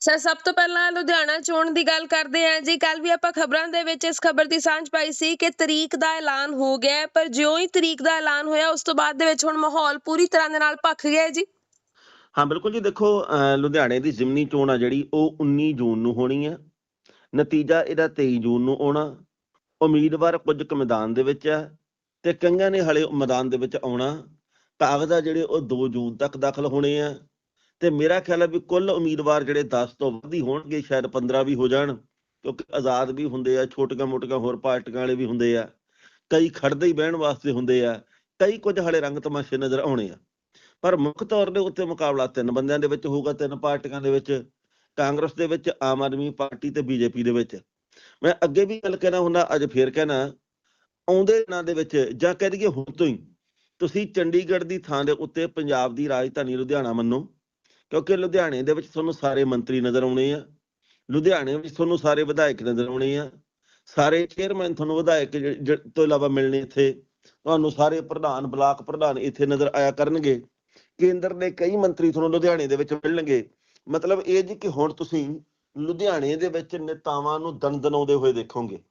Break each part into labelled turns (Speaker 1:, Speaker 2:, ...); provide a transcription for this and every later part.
Speaker 1: Sir, ਸਭ ਤੋਂ ਪਹਿਲਾਂ ਲੁਧਿਆਣਾ ਚੋਣ ਦੀ ਗੱਲ ਕਰਦੇ ਹਾਂ ਜੀ। ਕੱਲ ਵੀ ਆਪਾਂ ਖਬਰਾਂ ਦੇ ਵਿੱਚ ਇਸ ਖਬਰ ਦੀ ਸਾਂਝ ਪਾਈ ਸੀ ਕਿ ਤਰੀਕ ਦਾ ਐਲਾਨ ਹੋ ਗਿਆ ਪਰ ਜਿਉਂ ਹੀ ਤਰੀਕ ਦਾ ਐਲਾਨ ਹੋਇਆ, ਉਸ ਤੋਂ ਬਾਅਦ ਦੇ ਵਿੱਚ ਹੁਣ ਮਾਹੌਲ ਪੂਰੀ ਤਰ੍ਹਾਂ ਦੇ ਨਾਲ ਭਖ ਗਿਆ ਜੀ।
Speaker 2: ਹਾਂ, ਬਿਲਕੁਲ ਜੀ। ਦੇਖੋ ਲੁਧਿਆਣੇ ਦੀ ਜ਼ਿਮਨੀ ਚੋਣ ਆ ਜਿਹੜੀ, ਉਹ 19 ਜੂਨ ਨੂੰ ਹੋਣੀ ਹੈ। ਨਤੀਜਾ ਇਹਦਾ 23 ਜੂਨ ਨੂੰ ਆਉਣਾ। ਉਮੀਦਵਾਰ ਕੁਝ ਕੁ ਮੈਦਾਨ ਦੇ ਵਿੱਚ ਹੈ ਤੇ ਕਈਆਂ ਨੇ ਹਲੇ ਮੈਦਾਨ ਦੇ ਵਿੱਚ ਆਉਣਾ। ਕਾਗਜ਼ ਆ ਜਿਹੜੇ, ਉਹ 2 ਜੂਨ ਤੱਕ ਦਾਖਲ ਹੋਣੇ ਆ। ਤੇ ਮੇਰਾ ਖਿਆਲ ਹੈ ਵੀ ਕੁੱਲ ਉਮੀਦਵਾਰ ਜਿਹੜੇ 10 ਤੋਂ ਵੱਧ ਹੀ ਹੋਣਗੇ, ਸ਼ਾਇਦ 15 ਵੀ ਹੋ ਜਾਣ, ਕਿਉਂਕਿ ਆਜ਼ਾਦ ਵੀ ਹੁੰਦੇ ਆ, ਛੋਟੀਆਂ ਮੋਟੀਆਂ ਹੋਰ ਪਾਰਟੀਆਂ ਵਾਲੇ ਵੀ ਹੁੰਦੇ ਆ, ਕਈ ਖੜਦੇ ਹੀ ਬਹਿਣ ਵਾਸਤੇ ਹੁੰਦੇ ਆ, ਕਈ ਕੁਝ ਹਲੇ ਰੰਗ ਤਮਾਸ਼ੇ ਨਜ਼ਰ ਆਉਣੇ ਆ। ਪਰ ਮੁੱਖ ਤੌਰ ਦੇ ਉੱਤੇ ਮੁਕਾਬਲਾ ਤਿੰਨ ਬੰਦਿਆਂ ਦੇ ਵਿੱਚ ਹੋਊਗਾ, ਤਿੰਨ ਪਾਰਟੀਆਂ ਦੇ ਵਿੱਚ, ਕਾਂਗਰਸ ਦੇ ਵਿੱਚ, ਆਮ ਆਦਮੀ ਪਾਰਟੀ ਤੇ ਬੀਜੇਪੀ ਦੇ ਵਿੱਚ। ਮੈਂ ਅੱਗੇ ਵੀ ਗੱਲ ਕਹਿਣਾ ਹੁੰਦਾ, ਅੱਜ ਫੇਰ ਕਹਿਣਾ, ਆਉਂਦੇ ਦਿਨਾਂ ਦੇ ਵਿੱਚ, ਜਾਂ ਕਹਿ ਦਈਏ ਹੁਣ ਤੋਂ ਹੀ, ਤੁਸੀਂ ਚੰਡੀਗੜ੍ਹ ਦੀ ਥਾਂ ਦੇ ਉੱਤੇ ਪੰਜਾਬ ਦੀ ਰਾਜਧਾਨੀ ਲੁਧਿਆਣਾ ਮੰਨੋ ਕਿਉਂਕਿ ਲੁਧਿਆਣੇ ਦੇ ਵਿੱਚ ਤੁਹਾਨੂੰ ਸਾਰੇ ਮੰਤਰੀ ਨਜ਼ਰ ਆਉਣੇ ਆ। ਲੁਧਿਆਣੇ ਵਿੱਚ ਤੁਹਾਨੂੰ ਸਾਰੇ ਵਿਧਾਇਕ ਨਜ਼ਰ ਆਉਣੇ ਆ। ਸਾਰੇ ਚੇਅਰਮੈਨ ਤੁਹਾਨੂੰ ਵਿਧਾਇਕ ਤੋਂ ਇਲਾਵਾ ਮਿਲਣੇ ਇੱਥੇ। ਤੁਹਾਨੂੰ ਸਾਰੇ ਪ੍ਰਧਾਨ, ਬਲਾਕ ਪ੍ਰਧਾਨ ਇੱਥੇ ਨਜ਼ਰ ਆਇਆ ਕਰਨਗੇ। ਕੇਂਦਰ ਦੇ ਕਈ ਮੰਤਰੀ ਤੁਹਾਨੂੰ ਲੁਧਿਆਣੇ ਦੇ ਵਿੱਚ ਮਿਲਣਗੇ। ਮਤਲਬ ਇਹ ਜੀ ਕਿ ਹੁਣ ਤੁਸੀਂ ਲੁਧਿਆਣੇ ਦੇ ਵਿੱਚ ਨੇਤਾਵਾਂ ਨੂੰ ਦਣਦਣਾਉਂਦੇ ਹੋਏ ਦੇਖੋਗੇ।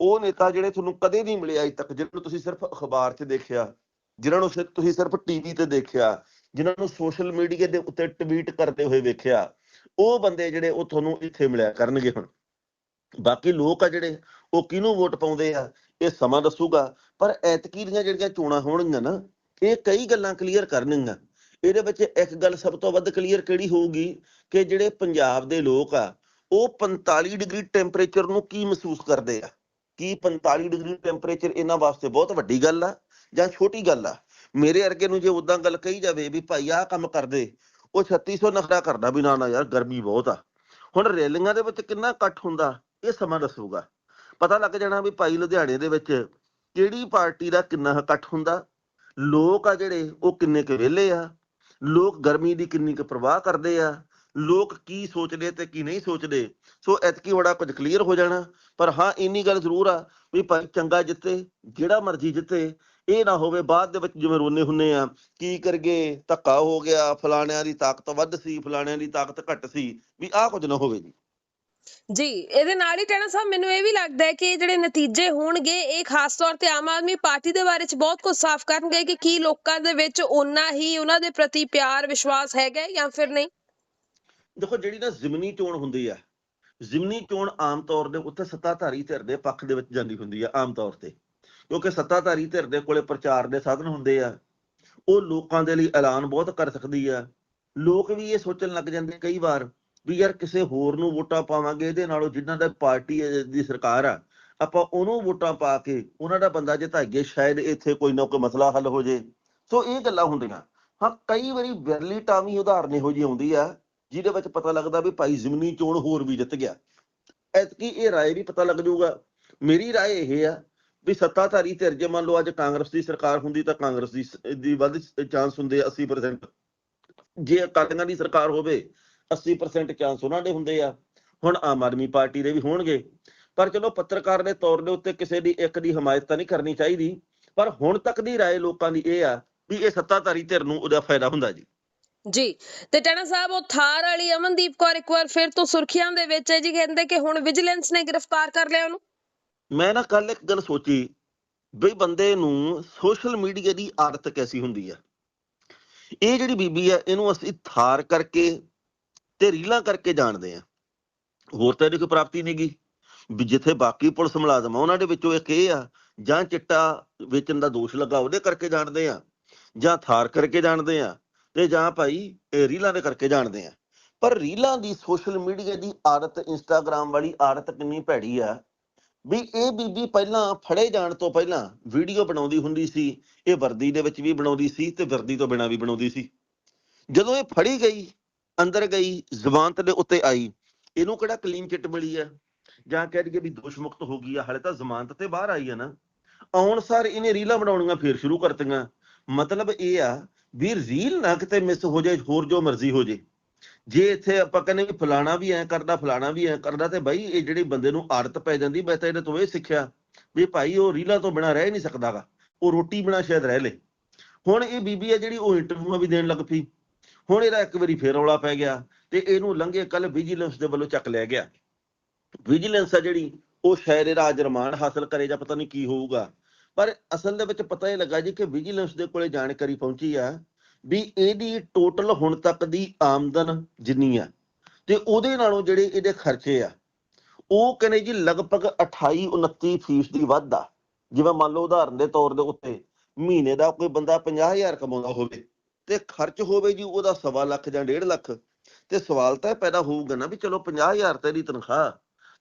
Speaker 2: ਉਹ ਨੇਤਾ ਜਿਹੜੇ ਤੁਹਾਨੂੰ ਕਦੇ ਨਹੀਂ ਮਿਲੇ ਅਜੇ ਤੱਕ, ਜਿਹਨਾਂ ਨੂੰ ਤੁਸੀਂ ਸਿਰਫ ਅਖਬਾਰ 'ਚ ਦੇਖਿਆ ਜਿਨ੍ਹਾਂ ਨੂੰ ਸਿਰ- ਤੁਸੀਂ ਸਿਰਫ ਟੀਵੀ ਤੇ ਦੇਖਿਆ ਜਿਨ੍ਹਾਂ ਨੂੰ ਸੋਸ਼ਲ ਮੀਡੀਆ ਦੇ ਉੱਤੇ ਟਵੀਟ ਕਰਦੇ ਹੋਏ ਵੇਖਿਆ, ਉਹ ਬੰਦੇ ਜਿਹੜੇ ਉਹ ਤੁਹਾਨੂੰ ਇੱਥੇ ਮਿਲਿਆ ਕਰਨਗੇ ਹੁਣ। ਬਾਕੀ ਲੋਕ ਆ ਜਿਹੜੇ, ਉਹ ਕਿਹਨੂੰ ਵੋਟ ਪਾਉਂਦੇ ਆ, ਇਹ ਸਮਾਂ ਦੱਸੂਗਾ। ਪਰ ਐਤਕੀ ਦੀਆਂ ਜਿਹੜੀਆਂ ਚੋਣਾਂ ਹੋਣਗੀਆਂ ਨਾ, ਇਹ ਕਈ ਗੱਲਾਂ ਕਲੀਅਰ ਕਰਨਗੀਆਂ। ਇਹਦੇ ਵਿੱਚ ਇੱਕ ਗੱਲ ਸਭ ਤੋਂ ਵੱਧ ਕਲੀਅਰ ਕਿਹੜੀ ਹੋਊਗੀ ਕਿ ਜਿਹੜੇ ਪੰਜਾਬ ਦੇ ਲੋਕ ਆ, ਉਹ 45 ਡਿਗਰੀ ਟੈਂਪਰੇਚਰ ਨੂੰ ਕੀ ਮਹਿਸੂਸ ਕਰਦੇ ਆ? ਕੀ 45 ਡਿਗਰੀ ਟੈਂਪਰੇਚਰ ਇਹਨਾਂ ਵਾਸਤੇ ਬਹੁਤ ਵੱਡੀ ਗੱਲ ਆ ਜਾਂ ਛੋਟੀ ਗੱਲ ਆ? ਮੇਰੇ ਅਰਗੇ ਨੂੰ ਜੇ ਉਦਾਂ ਗੱਲ ਕਹੀ ਜਾਵੇ ਵੀ ਭਾਈ ਆਹ ਕੰਮ ਕਰਦੇ, ਉਹ 3600 ਨਖਰਾ ਕਰਦਾ ਵੀ ਨਾ ਨਾ ਯਾਰ ਗਰਮੀ ਬਹੁਤ ਆ। ਹੁਣ ਰੈਲੀਆਂ ਦੇ ਵਿੱਚ ਕਿੰਨਾ ਇਕੱਠ ਹੁੰਦਾ, ਇਹ ਸਮਾਂ ਦੱਸੂਗਾ। ਪਤਾ ਲੱਗ ਜਾਣਾ ਵੀ ਭਾਈ ਲੁਧਿਆਣੇ ਦੇ ਵਿੱਚ ਕਿਹੜੀ ਪਾਰਟੀ ਦਾ ਕਿੰਨਾ ਇਕੱਠ ਹੁੰਦਾ, ਲੋਕ ਆ ਜਿਹੜੇ ਉਹ ਕਿੰਨੇ ਕੁ ਵਿਹਲੇ ਆ, ਲੋਕ ਗਰਮੀ ਦੀ ਕਿੰਨੀ ਕੁ ਪਰਵਾਹ ਕਰਦੇ ਆ, ਲੋਕ ਕੀ ਸੋਚਦੇ ਤੇ ਕੀ ਨਹੀਂ ਸੋਚਦੇ, ਸੋ ਐਤਕੀ ਬੜਾ ਕੁਝ ਕਲੀਅਰ ਹੋ ਜਾਣਾ। ਪਰ ਹਾਂ, ਇੰਨੀ ਗੱਲ ਜ਼ਰੂਰ ਆ ਵੀ ਭਾਈ ਚੰਗਾ ਜਿੱਤੇ, ਜਿਹੜਾ ਮਰਜ਼ੀ ਜਿੱਤੇ ਇਹ ਨਾ ਹੋਵੇ ਬਾਅਦ ਦੇ ਵਿੱਚ ਜਿਵੇਂ ਰੋਨੇ ਹੁੰਨੇ ਆ ਕੀ ਕਰਗੇ? ਧੱਕਾ ਹੋ ਗਿਆ ਫਲਾਣਿਆਂ ਦੀ ਤਾਕਤ ਵੱਧ ਸੀ ਫਲਾਣਿਆਂ ਦੀ ਤਾਕਤ ਘੱਟ ਸੀ ਵੀ ਆਹ ਕੁਝ ਨਾ ਹੋਵੇ ਜੀ।
Speaker 1: ਜੀ ਇਹਦੇ ਨਾਲ ਹੀ ਟੈਣਾ ਸਾਹਿਬ ਮੈਨੂੰ ਇਹ ਵੀ ਲੱਗਦਾ ਹੈ ਕਿ ਜਿਹੜੇ ਨਤੀਜੇ ਹੋਣਗੇ ਇਹ ਖਾਸ ਤੌਰ ਤੇ ਆਮ ਆਦਮੀ ਪਾਰਟੀ ਦੇ ਬਾਰੇ ਚ ਬਹੁਤ ਕੁਝ ਸਾਫ਼ ਕਰਨਗੇ ਕਿ ਕੀ ਲੋਕਾਂ ਦੇ ਵਿੱਚ ਓਨਾ ਹੀ ਉਹਨਾਂ ਦੇ ਪ੍ਰਤੀ ਪਿਆਰ ਵਿਸ਼ਵਾਸ ਹੈਗਾ ਜਾਂ ਫਿਰ ਨਹੀਂ?
Speaker 2: ਦੇਖੋ ਜਿਹੜੀ ਨਾ ਜ਼ਿਮਨੀ ਚੋਣ ਹੁੰਦੀ ਆ ਜ਼ਿਮਨੀ ਚੋਣ ਆਮ ਤੌਰ ਦੇ ਉੱਤੇ ਸੱਤਾਧਾਰੀ ਧਿਰ ਦੇ ਪੱਖ ਦੇ ਵਿੱਚ ਜਾਂਦੀ ਹੁੰਦੀ ਆ ਆਮ ਤੌਰ ਤੇ। ਕਿਉਂਕਿ ਸੱਤਾਧਾਰੀ ਧਿਰ ਦੇ ਕੋਲੇ ਪ੍ਰਚਾਰ ਦੇ ਸਾਧਨ ਹੁੰਦੇ ਆ, ਉਹ ਲੋਕਾਂ ਦੇ ਲਈ ਐਲਾਨ ਬਹੁਤ ਕਰ ਸਕਦੀ ਆ। ਲੋਕ ਵੀ ਇਹ ਸੋਚਣ ਲੱਗ ਜਾਂਦੇ ਕਈ ਵਾਰ ਵੀ ਯਾਰ ਕਿਸੇ ਹੋਰ ਨੂੰ ਵੋਟਾਂ ਪਾਵਾਂਗੇ, ਇਹਦੇ ਨਾਲੋਂ ਜਿਨ੍ਹਾਂ ਦਾ ਪਾਰਟੀ ਹੈ- ਦੀ ਸਰਕਾਰ ਆ, ਆਪਾਂ ਉਹਨੂੰ ਵੋਟਾਂ ਪਾ ਕੇ ਉਹਨਾਂ ਦਾ ਬੰਦਾ ਜਿਤਾਈਏ, ਸ਼ਾਇਦ ਇੱਥੇ ਕੋਈ ਨਾ ਕੋਈ ਮਸਲਾ ਹੱਲ ਹੋ ਜੇ। ਸੋ ਇਹ ਗੱਲਾਂ ਹੁੰਦੀਆਂ। ਹਾਂ, ਕਈ ਵਾਰੀ ਵਿਰਲੀ ਟਾਵੀ ਉਦਾਹਰਨ ਇਹੋ ਜਿਹੀ ਆਉਂਦੀ ਆ, ਜਿਹਦੇ ਵਿੱਚ ਪਤਾ ਲੱਗਦਾ ਵੀ ਭਾਈ ਜ਼ਿਮਨੀ ਚੋਣ ਹੋਰ ਵੀ ਜਿੱਤ ਗਿਆ। ਐਤਕੀ ਇਹ ਰਾਏ ਵੀ ਪਤਾ ਲੱਗ ਜਾਊਗਾ। ਮੇਰੀ ਰਾਏ ਇਹ ਆ ਵੀ ਸੱਤਾਧਾਰੀ ਧਿਰ ਜੇ ਮੰਨ ਲਓ ਅੱਜ ਕਾਂਗਰਸ ਦੀ ਸਰਕਾਰ ਹੁੰਦੀ ਤਾਂ ਕਾਂਗਰਸ ਦੀ ਦੀ ਵੱਧ ਚਾਂਸ ਹੁੰਦੇ 80% ਜੇ ਅਕਾਲੀਆਂ ਦੀ ਸਰਕਾਰ ਹੋਵੇ 80% ਚਾਂਸ ਉਹਨਾਂ ਦੇ ਹੁੰਦੇ ਆ। ਹੁਣ ਆਮ ਆਦਮੀ ਪਾਰਟੀ ਦੇ ਵੀ ਹੋਣਗੇ। ਪਰ ਚਲੋ ਪੱਤਰਕਾਰ ਦੇ ਤੌਰ ਦੇ ਉੱਤੇ ਕਿਸੇ ਦੀ ਇੱਕ ਦੀ ਹਮਾਇਤ ਤਾਂ ਨਹੀਂ ਕਰਨੀ ਚਾਹੀਦੀ। ਪਰ ਹੁਣ ਤੱਕ ਦੀ ਰਾਏ ਲੋਕਾਂ ਦੀ ਇਹ ਆ ਵੀ ਇਹ ਸੱਤਾਧਾਰੀ ਧਿਰ ਨੂੰ ਉਹਦਾ ਫਾਇਦਾ ਹੁੰਦਾ ਜੀ।
Speaker 1: ਜੀ, ਤੇ ਟੈਣਾ ਸਾਹਿਬ, ਉਹ ਥਾਰ ਵਾਲੀ ਅਮਨਦੀਪ ਕੌਰ ਇੱਕ ਵਾਰ ਫਿਰ ਤੋਂ ਸੁਰਖੀਆਂ ਦੇ ਵਿੱਚ ਹੈ ਜੀ। ਕਹਿੰਦੇ ਕਿ ਹੁਣ ਵਿਜੀਲੈਂਸ ਨੇ ਗ੍ਰਿਫਤਾਰ ਕਰ ਲਿਆ ਉਹਨੂੰ।
Speaker 2: ਮੈਂ ਨਾ ਕੱਲ ਇੱਕ ਗੱਲ ਸੋਚੀ ਵੀ ਬੰਦੇ ਨੂੰ ਸੋਸ਼ਲ ਮੀਡੀਆ ਦੀ ਆਦਤ ਕੈਸੀ ਹੁੰਦੀ ਆ? ਇਹ ਜਿਹੜੀ ਬੀਬੀ ਆ, ਇਹਨੂੰ ਅਸੀਂ ਥਾਰ ਕਰਕੇ ਤੇ ਰੀਲਾਂ ਕਰਕੇ ਜਾਣਦੇ ਆ। ਹੋਰ ਤਾਂ ਇਹਦੀ ਕੋਈ ਪ੍ਰਾਪਤੀ ਨਹੀਂਗੀ ਵੀ ਜਿੱਥੇ ਬਾਕੀ ਪੁਲਿਸ ਮੁਲਾਜ਼ਮ ਆ, ਉਹਨਾਂ ਦੇ ਵਿੱਚੋਂ ਇੱਕ ਇਹ ਆ, ਜਾਂ ਚਿੱਟਾ ਵੇਚਣ ਦਾ ਦੋਸ਼ ਲੱਗਾ, ਉਹਦੇ ਕਰਕੇ ਜਾਣਦੇ ਆ। ਜਾਂ ਥਾਰ ਕਰਕੇ ਜਾਣਦੇ ਆ, ਤੇ ਜਾਂ ਭਾਈ ਇਹ ਰੀਲਾਂ ਦੇ ਕਰਕੇ ਜਾਣਦੇ ਆ। ਪਰ ਰੀਲਾਂ ਦੀ ਸੋਸ਼ਲ ਮੀਡੀਆ ਦੀ ਆਦਤ ਇੰਸਟਾਗ੍ਰam ਵਾਲੀ ਆਦਤ ਕਿੰਨੀ ਭੈੜੀ ਆ ਵੀ ਇਹ ਬੀਬੀ ਪਹਿਲਾਂ ਫੜੇ ਜਾਣ ਤੋਂ ਪਹਿਲਾਂ ਵੀਡੀਓ ਬਣਾਉਂਦੀ ਹੁੰਦੀ ਸੀ, ਇਹ ਵਰਦੀ ਦੇ ਵਿੱਚ ਵੀ ਬਣਾਉਂਦੀ ਸੀ ਤੇ ਵਰਦੀ ਤੋਂ ਬਿਨਾਂ ਵੀ ਬਣਾਉਂਦੀ ਸੀ। ਜਦੋਂ ਇਹ ਫੜੀ ਗਈ, ਅੰਦਰ ਗਈ ਜ਼ਮਾਨਤ ਦੇ ਉੱਤੇ ਆਈ, ਇਹਨੂੰ ਕਿਹੜਾ ਕਲੀਨ ਚਿੱਟ ਮਿਲੀ ਆ? ਜਾਂ ਕਹਿ ਦਈਏ ਵੀ ਦੋਸ਼ ਮੁਕਤ ਹੋ ਗਈ ਆ, ਹਲੇ ਤਾਂ ਜ਼ਮਾਨਤ ਤੇ ਬਾਹਰ ਆਈ ਆ ਨਾ। ਆਉਣ ਸਾਰ ਇਹਨੇ ਰੀਲਾਂ ਬਣਾਉਣੀਆਂ ਫੇਰ ਸ਼ੁਰੂ ਕਰਤੀਆਂ। ਮਤਲਬ ਇਹ ਆ ਵੀ ਰੀਲ ਨਾ ਕਿਤੇ ਮਿਸ ਹੋ ਜਾਏ, ਹੋਰ ਜੋ ਮਰਜ਼ੀ ਹੋ ਜੇ ਜੇ ਇੱਥੇ ਆਪਾਂ ਕਹਿੰਦੇ ਵੀ ਫਲਾਣਾ ਵੀ ਐ ਕਰਦਾ, ਫਲਾਣਾ ਵੀ ਐ ਕਰਦਾ ਤੇ ਬਾਈ ਇਹ ਜਿਹੜੀ ਬੰਦੇ ਨੂੰ ਆਦਤ ਪੈ ਜਾਂਦੀ, ਮੈਂ ਤਾਂ ਇਹਦੇ ਤੋਂ ਇਹ ਸਿੱਖਿਆ ਵੀ ਭਾਈ ਉਹ ਰੀਲਾਂ ਤੋਂ ਬਿਨਾ ਰਹਿ ਨਹੀਂ ਸਕਦਾਗਾ, ਉਹ ਰੋਟੀ ਬਿਨਾ ਸ਼ਾਇਦ ਰਹਿ ਲੇ। ਹੁਣ ਇਹ ਬੀਬੀ ਆ ਜਿਹੜੀ ਉਹ ਇੰਟਰਵਿਊਆਂ ਵੀ ਦੇਣ ਲੱਗ ਪਈ, ਹੁਣ ਇਹਦਾ ਇੱਕ ਵਾਰੀ ਫੇਰ ਰੌਲਾ ਪੈ ਗਿਆ ਤੇ ਇਹਨੂੰ ਲੰਘੇ ਕੱਲ ਵਿਜੀਲੈਂਸ ਦੇ ਵੱਲੋਂ ਚੱਕ ਲਿਆ ਗਿਆ। ਵਿਜੀਲੈਂਸ ਆ ਜਿਹੜੀ, ਉਹ ਸ਼ਾਇਦ ਇਹਦਾ ਅੱਜ ਰਿਮਾਂਡ ਹਾਸਲ ਕਰੇ ਜਾਂ ਪਤਾ ਨਹੀਂ ਕੀ ਹੋਊਗਾ। ਪਰ ਅਸਲ ਦੇ ਵਿੱਚ ਪਤਾ ਇਹ ਲੱਗਾ ਜੀ ਕਿ ਵਿਜੀਲੈਂਸ ਦੇ ਕੋਲੇ ਜਾਣਕਾਰੀ ਪਹੁੰਚੀ ਆ ਵੀ ਇਹਦੀ ਟੋਟਲ ਹੁਣ ਤੱਕ ਦੀ ਆਮਦਨ ਜਿੰਨੀ ਆ, ਤੇ ਉਹਦੇ ਨਾਲੋਂ ਜਿਹੜੇ ਇਹਦੇ ਖਰਚੇ ਆ, ਉਹ ਕਹਿੰਦੇ ਜੀ ਲਗਭਗ 28 29 ਫੀਸਦੀ ਵੱਧ ਆ। ਜਿਵੇਂ ਮੰਨ ਲਓ ਉਦਾਹਰਨ ਦੇ ਤੌਰ ਦੇ ਉੱਤੇ ਮਹੀਨੇ ਦਾ ਕੋਈ ਬੰਦਾ 50000 ਕਮਾਉਂਦਾ ਹੋਵੇ, ਤੇ ਖਰਚ ਹੋਵੇ ਜੀ ਉਹਦਾ ਸਵਾ ਲੱਖ ਜਾਂ 1.5 ਲੱਖ, ਤੇ ਸਵਾਲ ਤਾਂ ਇਹ ਪੈਦਾ ਹੋਊਗਾ ਨਾ ਵੀ ਚਲੋ 50000 ਤੇਰੀ ਤਨਖਾਹ